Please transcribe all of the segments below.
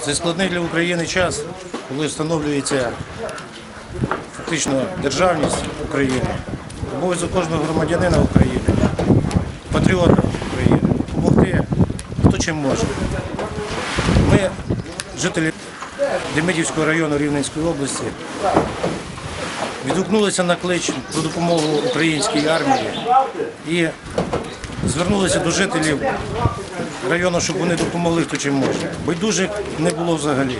Це складний для України час, коли встановлюється фактично державність України, обов'язок кожного громадянина України, патріота України, допомогти, хто чим може. Ми, жителі Демидівського району Рівненської області, відгукнулися на клич про допомогу українській армії і звернулися до жителів району, щоб вони допомогли, хто чим може. Байдужих не було взагалі.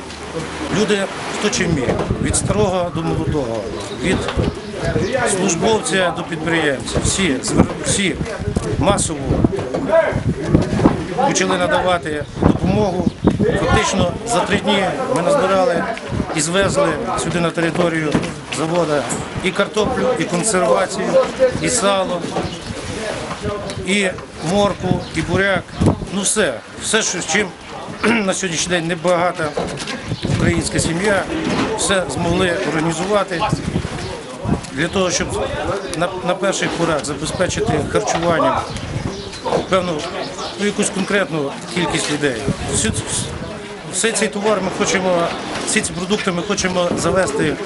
Люди хто чим міг, від старого до молодого, від службовця до підприємця. Всі, всі масово почали надавати допомогу. Фактично за три дні ми назбирали і звезли сюди на територію заводу і картоплю, і консервацію, і сало, і морку, і буряк. Ну все, все, що чим на сьогоднішній день небагата українська сім'я, все змогли організувати для того, щоб на, на перших порах забезпечити харчуванням певну ну, якусь конкретну кількість людей. Всі цей товар ми хочемо, всі ці продукти ми хочемо завести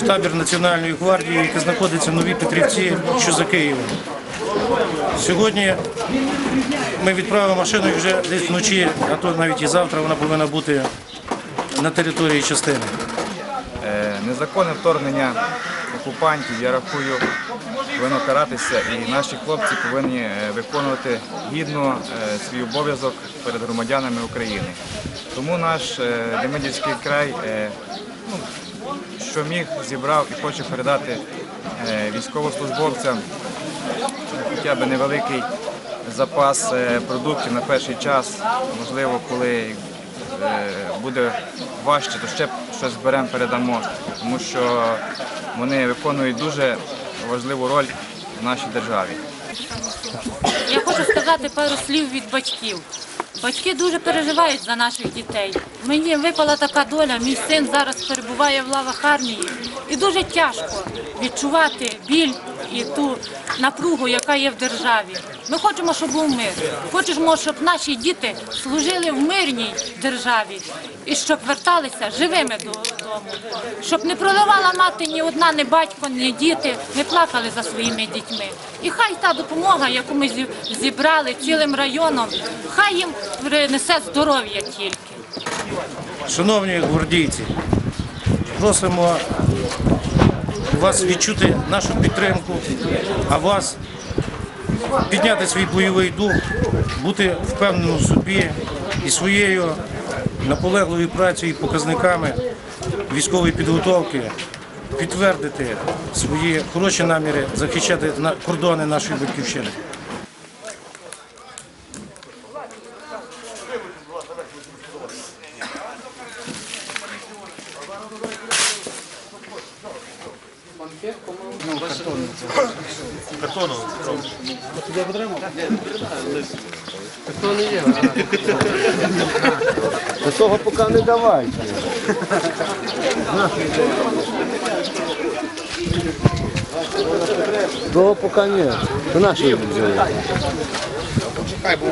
в табір Національної гвардії, який знаходиться в Новій Петрівці, що за Києвом. Сьогодні ми відправимо машину вже десь вночі, а то навіть і завтра вона повинна бути на території частини. Е, Незаконне вторгнення окупантів, я рахую, повинно каратися, і наші хлопці повинні е, виконувати гідно е, свій обов'язок перед громадянами України. Тому наш Демидівський край ну, що міг, зібрав і хоче передати військовослужбовцям хоча б невеликий запас е, продуктів на перший час. Можливо, коли е, буде важче, то ще щось беремо, передамо, тому що вони виконують дуже важливу роль в нашій державі. Я хочу сказати пару слів від батьків. Батьки дуже переживають за наших дітей. Мені випала така доля, мій син зараз перебуває в лавах армії, і дуже тяжко відчувати біль і ту напругу, яка є в державі. Ми хочемо, щоб був мир. Хочемо, щоб наші діти служили в мирній державі і щоб верталися живими додому, щоб не проливала мати ні одна, ні батько, ні діти, не плакали за своїми дітьми. І хай та допомога, яку ми зібрали цілим районом, хай їм принесе здоров'я тільки. Шановні гвардійці, просимо вас відчути нашу підтримку, а вас підняти свій бойовий дух, бути впевненим в собі і своєю наполегливою працею і показниками військової підготовки підтвердити свої хороші наміри захищати кордони нашої батьківщини. Та того поки не давайте. Того поки ні. Це наші взяли. Чекай, бо